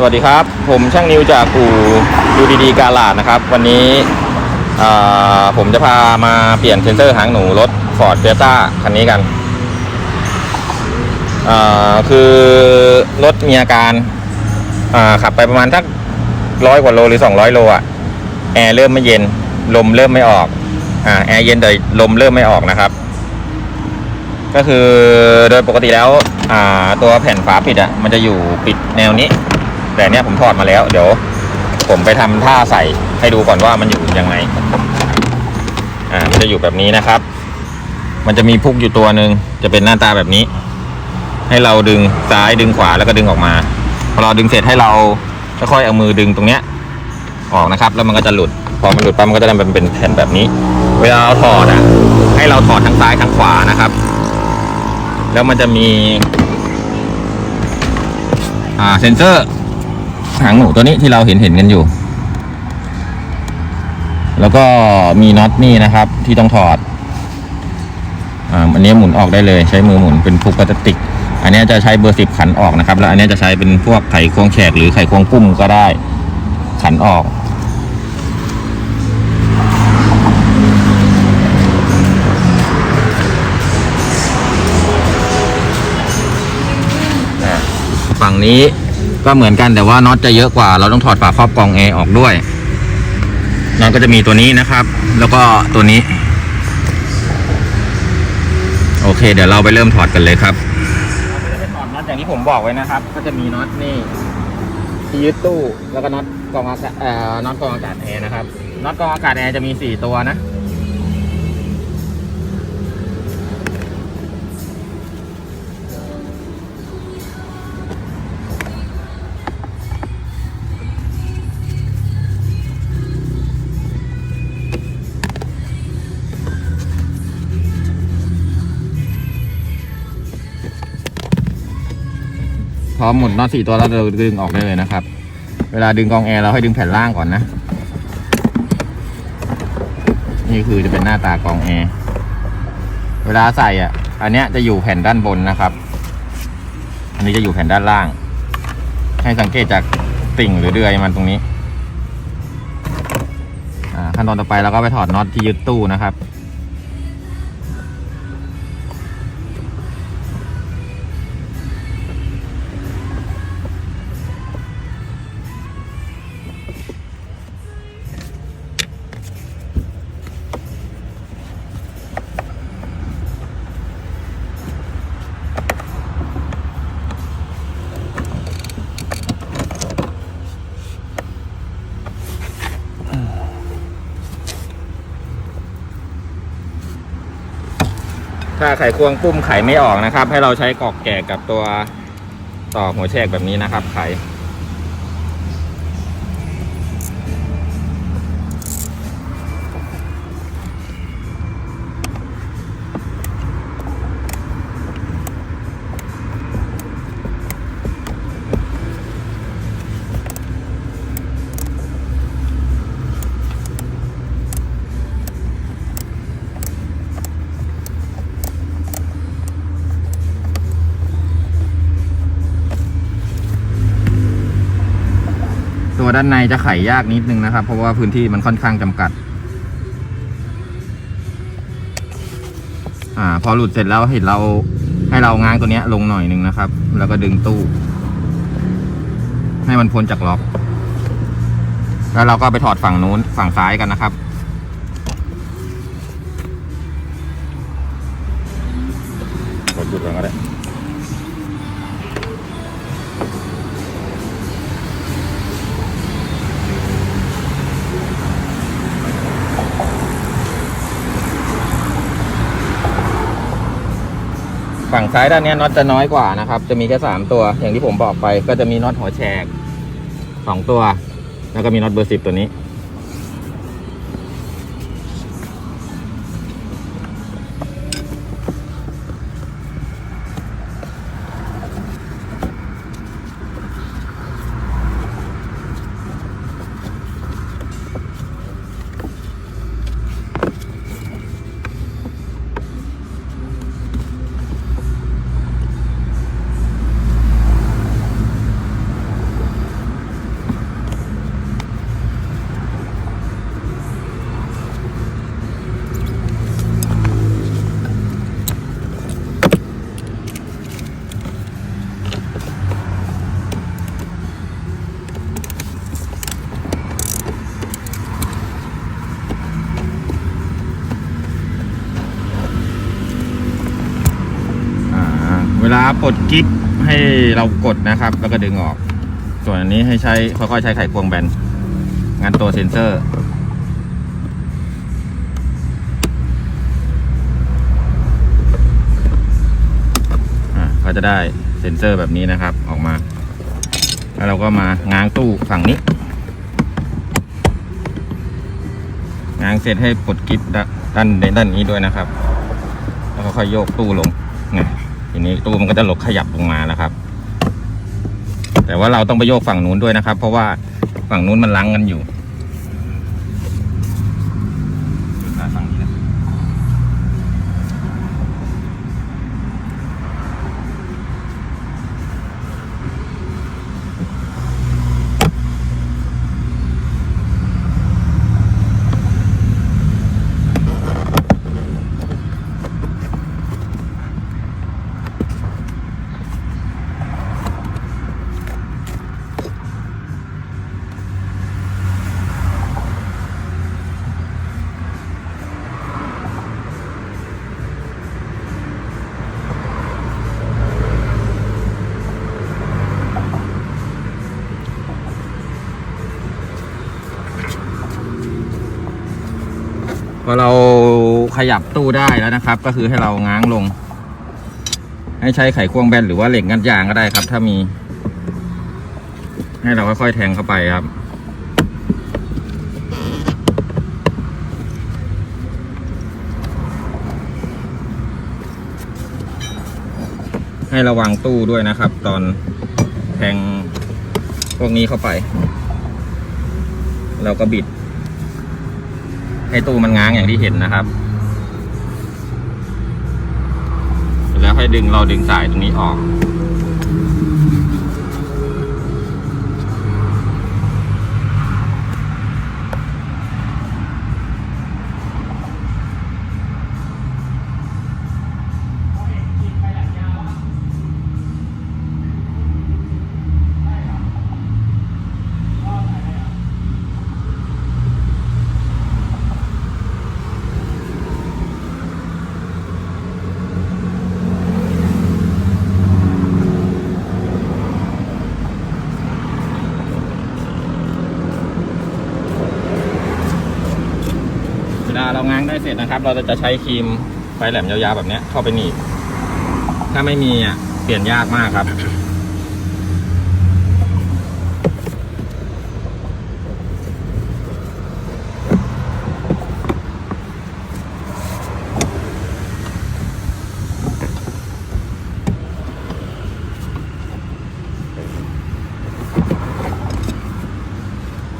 สวัสดีครับ ผมช่างนิวจากกู่ดูดีดีกาลาดนะครับ วันนี้ผมจะพามาเปลี่ยนเซนเซอร์หางหนูรถ Ford f i e s t a คันนี้กันคือรถมีอาการาขับไปประมาณสักร้อยกว่าโลหรือ 200 โลอะแอร์เริ่มไม่เย็น ลมเริ่มไม่ออกอแอร์เย็นแต่ลมเริ่มไม่ออกนะครับ ก็คือโดยปกติแล้วตัวแผ่นฝาปิดอะมันจะอยู่ปิดแนวนี้ แต่เนี้ยผมถอดมาแล้ว เดี๋ยวผมไปทำท่าใส่ให้ดูก่อนว่ามันอยู่ยังไง อ่า มันจะอยู่แบบนี้นะครับ มันจะมีพุกอยู่ตัวหนึ่งจะเป็นหน้าตาแบบนี้ ให้เราดึงซ้ายดึงขวาแล้วก็ดึงออกมา พอเราดึงเสร็จให้เราค่อยๆเอามือดึงตรงเนี้ย ออกนะครับ แล้วมันก็จะหลุด พอมันหลุดปั๊บมันก็จะเป็นเป็นแผ่นแบบนี้ เวลาเราถอดอะ ให้เราถอดทั้งซ้ายทั้งขวานะครับ แล้วมันจะมี อ่า เซนเซอร์ หางหนูตัวนี้ที่เราเห็นเห็นกันอยู่ แล้วก็มีน็อตนี่นะครับ ที่ต้องถอดอ่าอันนี้หมุนออกได้เลย ใช้มือหมุนเป็นพุกพลาสติก อันนี้จะใช้เบอร์สิบขันออกนะครับ แล้วอันนี้จะใช้เป็นพวกไขควงแฉกหรือไขควงปุ้มก็ได้ขันออกฝั่งนี้ ก็เหมือนกันแต่ว่าน็อตจะเยอะกว่า เราต้องถอดฝาครอบกรองแอร์ออกด้วยน็อตก็จะมีตัวนี้นะครับ แล้วก็ตัวนี้ โอเค เดี๋ยวเราไปเริ่มถอดกันเลยครับเราจะไปถอดน็อตอย่างที่ผมบอกไว้นะครับ ก็จะมีน็อตนี่ที่ยึดตู้แล้วก็น็อตกรองอากาศเอ่อน็อตกรองอากาศแอร์นะครับน็อตกรองอากาศแอร์จะมีสี่ตัวนะ พอหมดน็อตสี่ตัวแล้วเราดึงออกได้เลยนะครับ เวลาดึงกองแอร์เราให้ดึงแผ่นล่างก่อนนะ นี่คือจะเป็นหน้าตากองแอร์เวลาใส่อะ อันเนี้ยจะอยู่แผ่นด้านบนนะครับ อันนี้จะอยู่แผ่นด้านล่าง ให้สังเกตจากติ่งหรือเดือยมันตรงนี้ขั้นตอนต่อไปเราก็ไปถอดน็อตที่ยึดตู้นะครับ ถ้าไขควงปุ้มไขไม่ออกนะครับ ให้เราใช้กอกแก่กับตัวตอกหัวแชกแบบนี้นะครับไข ตัวด้านในจะไขยากนิดนึงนะครับ เพราะว่าพื้นที่มันค่อนข้างจำกัด อ่า พอหลุดเสร็จแล้วเห็นเราให้เราง้างตัวนี้ลงหน่อยนึงนะครับ แล้วก็ดึงตู้ ให้มันพ้นจากล็อก แล้วเราก็ไปถอดฝั่งนู้นฝั่งซ้ายกันนะครับกดจุดก่อนก็ได้ ฝั่งซ้ายด้านนี้น็อตจะน้อยกว่านะครับ จะมีแค่สามตัว อย่างที่ผมบอกไป ก็จะมีน็อตหัวแฉกสองตัว แล้วก็มีน็อตเบอร์สิบตัวนี้ ลาปลดกิ๊บให้เรากดนะครับ แล้วก็ดึงออก ส่วนอันนี้ให้ใช้ค่อยๆใช้ไขควงแบนงานตัวเซ็นเซอร์อะก็จะได้เซ็นเซอร์แบบนี้นะครับออกมา แล้วเราก็มาง้างตู้ฝั่งนี้ ง้างเสร็จให้ปลดกิ๊บด้านด้านด้านนี้ด้วยนะครับ แล้วก็ค่อยโยกตู้ลงเนี่ย ทีนี้ตู้มันก็จะลดขยับลงมานะครับ แต่ว่าเราต้องไปโยกฝั่งนู้นด้วยนะครับ เพราะว่าฝั่งนู้นมันลังกันอยู่ พอเราขยับตู้ได้แล้วนะครับ ก็คือให้เราง้างลง ให้ใช้ไขควงแบนหรือว่าเหล็กงัดยางก็ได้ครับ ถ้ามี ให้เราค่อยๆแทงเข้าไปครับให้ระวังตู้ด้วยนะครับ ตอนแทงพวกนี้เข้าไป เราก็บิด ให้ตู้มันง้างอย่างที่เห็นนะครับ แล้วค่อยดึงเราดึงสายตรงนี้ออก ร็จนะครับ เราจะใช้ครีมไฟแหลมยาวๆแบบนี้เข้าไปหนีบถ้าไม่มีอะเปลี่ยนยากมากครับ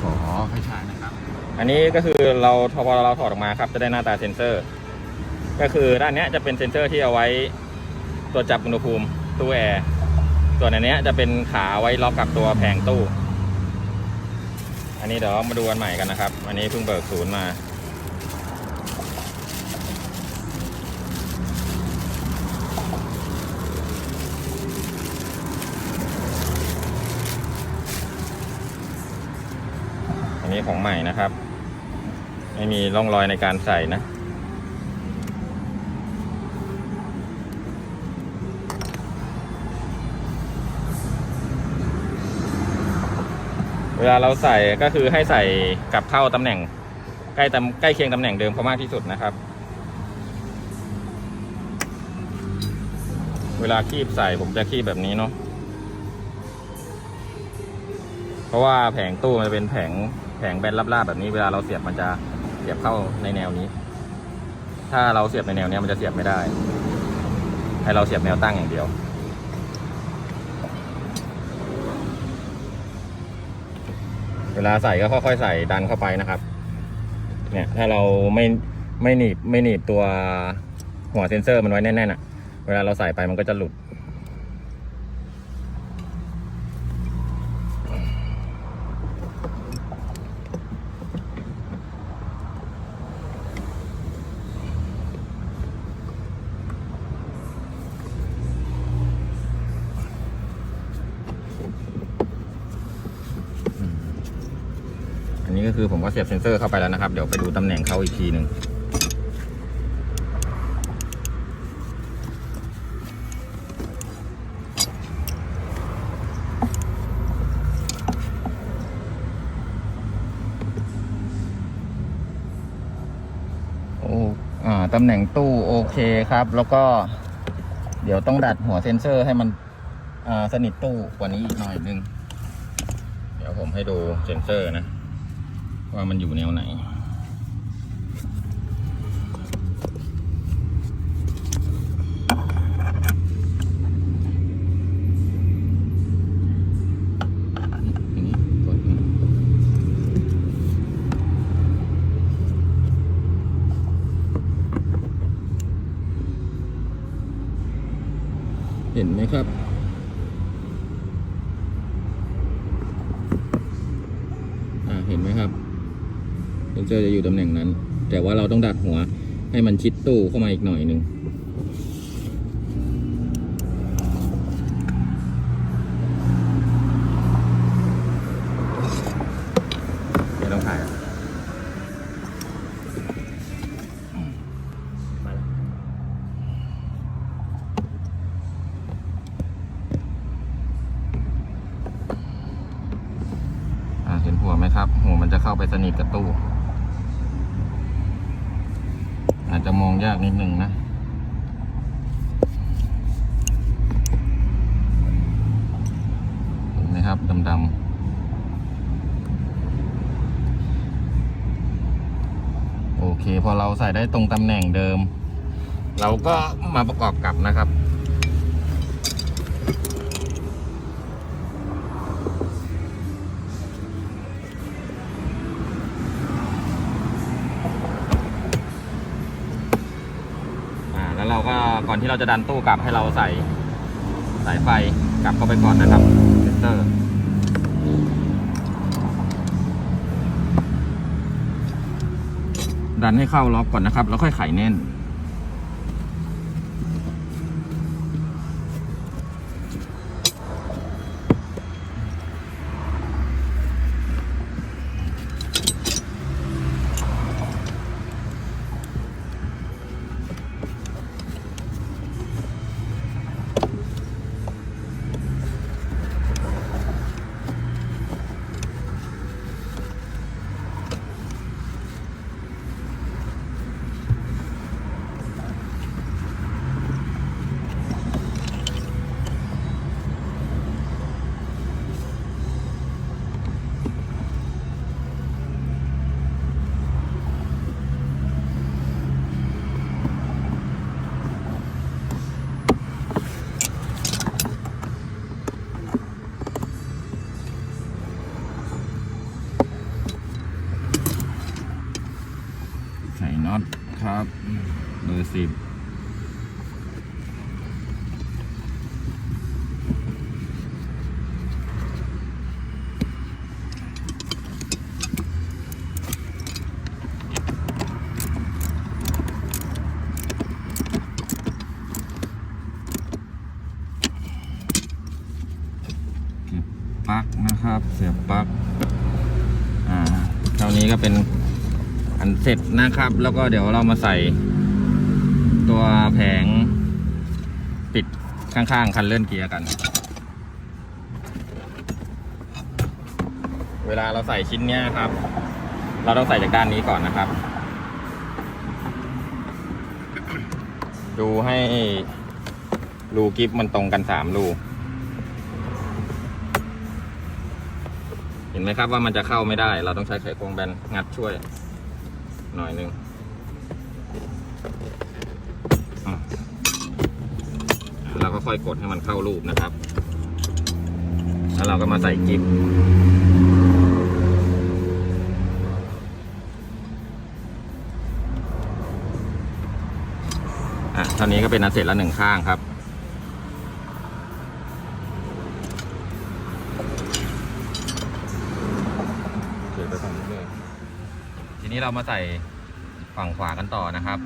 ขอให้ใช้นะครับ อั นนี้ก็คือเราพอเราถอดออกมาครับจะได้หน้าตาเซ็นเซอร์ ก็คือด้านนี้จะเป็นเซ็นเซอร์ที่เอาไว้ตรวจจับอุณหภูมิตู้แอร์ส่วนอันนี้จะเป็นขาไว้ล็อกกับตัวแผงตู้ อันนี้เดี๋ยวมาดูกันใหม่กันนะครับ อันนี้เพิ่งเบิกศูนย์มาอันนี้ของใหม่นะครับ ไม่มีร่องรอยในการใส่นะ เวลาเราใส่ก็คือให้ใส่กลับเข้าตำแหน่ง ใกล้ตำใกล้เคียงตำแหน่งเดิมเขามากที่สุดนะครับ เวลาคีบใส่ผมจะคีบแบบนี้เนาะเพราะว่าแผงตู้มันจะเป็นแผงแผงแบนราบๆแบบนี้เวลาเราเสียบมันจะ สียบเข้าในแนวนี้ ถ้าเราเสียบในแนวนี้มันจะเสียบไม่ได้ ให้เราเสียบแนวตั้งอย่างเดียว เวลาใส่ก็ค่อยๆใส่ดันเข้าไปนะครับ เนี่ยถ้าเราไม่ไม่หนีบไม่หนีบตัวหัวเซนเซอร์มันไว้แน่นๆอะ เวลาเราใส่ไปมันก็จะหลุด ก็คือผมก็เสียบเซ็นเซอร์เข้าไปแล้วนะครับ เดี๋ยวไปดูตำแหน่งเขาอีกทีหนึ่งโอ้ตำแหน่งตู้โอเคครับ แล้วก็เดี๋ยวต้องดัดหัวเซ็นเซอร์ให้มันสนิทตู้กว่านี้อีกหน่อยนึง เดี๋ยวผมให้ดูเซ็นเซอร์นะ ว่ามันอยู่แนวไหน เห็นไหมครับ อ่า เห็นไหมครับ เซอร์จะอยู่ตำแหน่งนั้น แต่ว่าเราต้องดัดหัวให้มันชิดตู้เข้ามาอีกหน่อยหนึ่งไม่ต้องถ่ายอะมาแล้วอ่าเห็นหัวไหมครับ หัวมันจะเข้าไปสนิทกับตู้ อาจจะมอง ยากนิดหนึ่งนะเห็นไหมครับดำๆโอเค พอเราใส่ได้ตรงตำแหน่งเดิม เราก็มาประกอบกลับนะครับ ก็ก่อนที่เราจะดันตู้กลับให้เราใส่สายไฟกลับเข้าไปก่อนนะครับเซนเตอร์ดันให้เข้าล็อกก่อนนะครับ แล้วค่อยไขแน่น เสร็จนะครับ แล้วก็เดี๋ยวเรามาใส่ตัวแผงติดข้างๆ คันเลื่อนเกียร์กัน เวลาเราใส่ชิ้นเนี้ยครับ เราต้องใส่จากด้านนี้ก่อนนะครับ ดูให้รูกิฟมันตรงกันสามรูเห็นไหมครับว่ามันจะเข้าไม่ได้ เราต้องใช้ไขควงแบนงัดช่วย หน่อยหนึ่งอะแล้วก็ค่อยกดให้มันเข้ารูปนะครับ แล้วเราก็มาใส่กิฟอะเท่านี้ก็เป็นอันเสร็จแล้วหนึ่งข้างครับเดี๋ยวไปฝั่งนี้เทีนี้เรามาใส่ฝั่งขวากันต่อนะครับ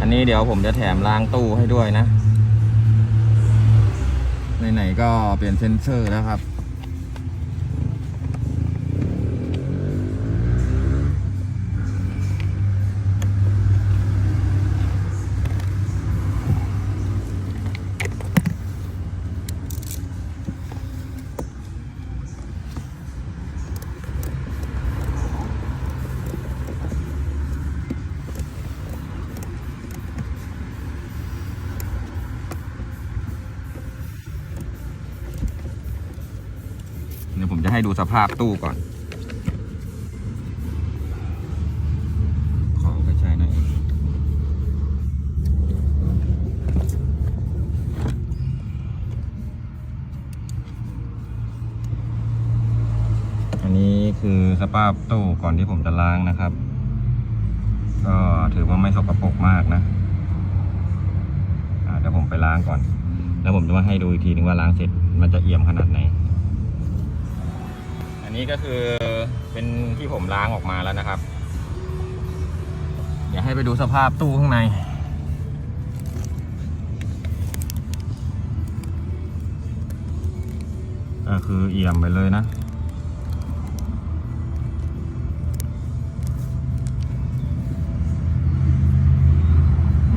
อันนี้เดี๋ยวผมจะแถมล้างตู้ให้ด้วยนะ ไหนๆก็เปลี่ยนเซนเซอร์แล้วครับ ให้ดูสภาพตู้ก่อน ขอไปใช้หน่อยอันนี้คือสภาพตู้ก่อนที่ผมจะล้างนะครับ ก็ถือว่าไม่สกปรกมากนะเดี๋ยวผมไปล้างก่อน แล้วผมจะมาให้ดูอีกทีนึงว่าล้างเสร็จมันจะเอี่ยมขนาดไหน นี้ก็คือเป็นที่ผมล้างออกมาแล้วนะครับ เดี๋ยวให้ไปดูสภาพตู้ข้างในก็คือเอี่ยมไปเลยนะ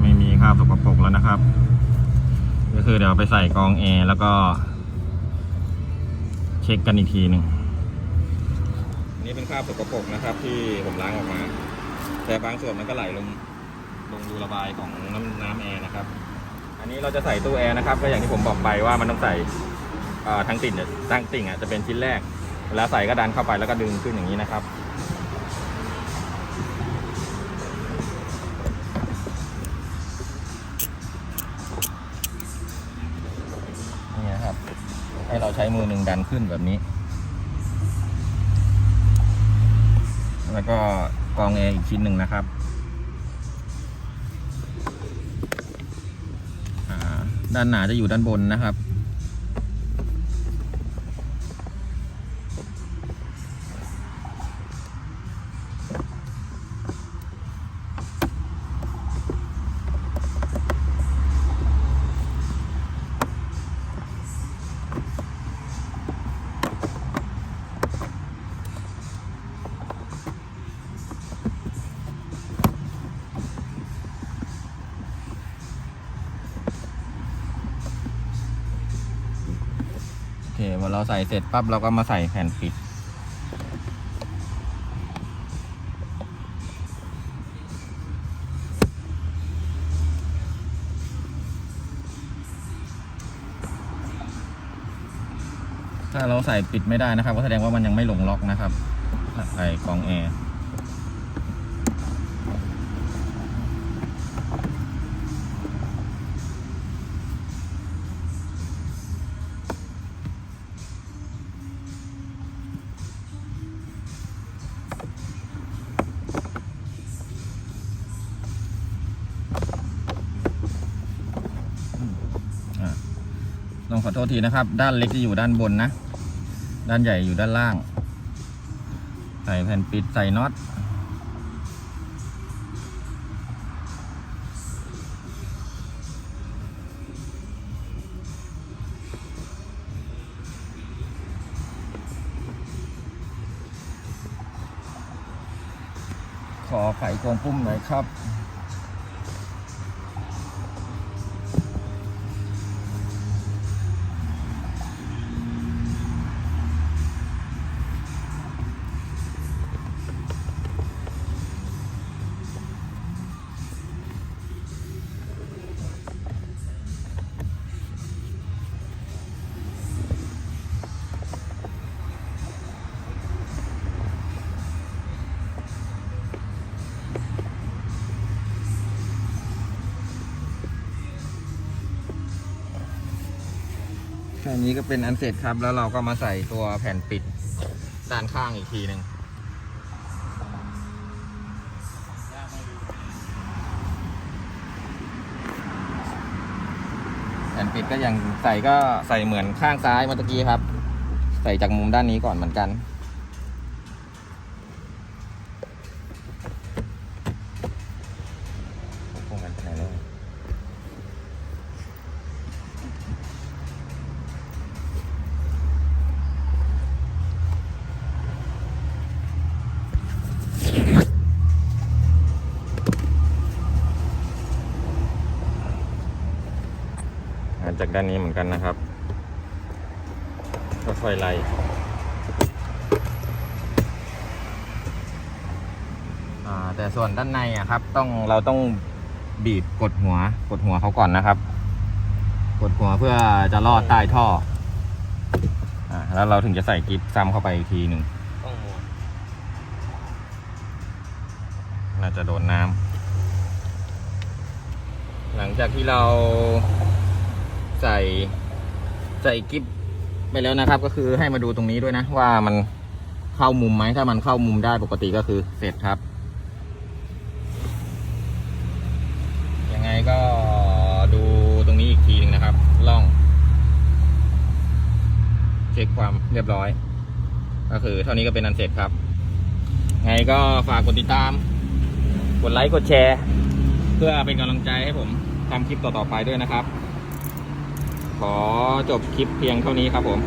ไม่มีคราบสกปรกแล้วนะครับ ก็คือเดี๋ยวไปใส่กองแอร์แล้วก็เช็คกันอีกทีหนึ่ง นี่เป็นคราบสกปรกนะครับ ที่ผมล้างออกมา แต่บางส่วนมันก็ไหลลงลงรูระบายของน้ำน้ำแอร์นะครับ อันนี้เราจะใส่ตู้แอร์นะครับ ก็อย่างที่ผมบอกไปว่ามันต้องใส่ทั้งติ่งทั้งติ่งอะจะเป็นชิ้นแรกเวลาใส่ก็ดันเข้าไปแล้วก็ดึงขึ้นอย่างนี้นะครับ นี่นะครับ ให้เราใช้มือหนึ่งดันขึ้นแบบนี้ แล้วก็กองแอร์อีกชิ้นหนึ่งนะครับด้านหนาจะอยู่ด้านบนนะครับ ใส่เสร็จปั๊บเราก็มาใส่แผ่นปิด ถ้าเราใส่ปิดไม่ได้นะครับ ก็แสดงว่ามันยังไม่ลงล็อกนะครับใส่กองแอร์ ทษทีนะครับ ด้านเล็กจะอยู่ด้านบนนะ ด้านใหญ่อยู่ด้านล่าง ใส่แผ่นปิดใส่น็อตขอไขกรงปุ้มหน่อยครับ แค่นี้ก็เป็นอันเสร็จครับ แล้วเราก็มาใส่ตัวแผ่นปิดด้านข้างอีกทีหนึ่งแผ่นปิดก็อย่างใส่ก็ใส่เหมือนข้างซ้ายเมื่อกี้ครับ ใส่จากมุมด้านนี้ก่อนเหมือนกัน จากด้านนี้เหมือนกันนะครับค่อยๆไล่อ่าแต่ส่วนด้านในอะครับ ต้องเราต้องบีบกดหัวกดหัวเขาก่อนนะครับ กดหัวเพื่อจะลอดใต้ท่ออ่าแล้วเราถึงจะใส่กิฟซ้ำเข้าไปอีกทีหนึ่งต้องน่าจะโดนน้ำหลังจากที่เรา ใส่ใส่กิฟไปแล้วนะครับ ก็คือให้มาดูตรงนี้ด้วยนะ ว่ามันเข้ามุมไหมถ้ามันเข้ามุมได้ปกติก็คือเสร็จครับ ยังไงก็ดูตรงนี้อีกทีหนึ่งนะครับล่อง เช็คความเรียบร้อย ก็คือเท่านี้ก็เป็นอันเสร็จครับ ไงก็ฝากกดติดตาม กดไลค์กดแชร์ เพื่อเป็นกำลังใจให้ผมทำคลิปต่อๆไปด้วยนะครับ ขอจบคลิปเพียงเท่านี้ครับผม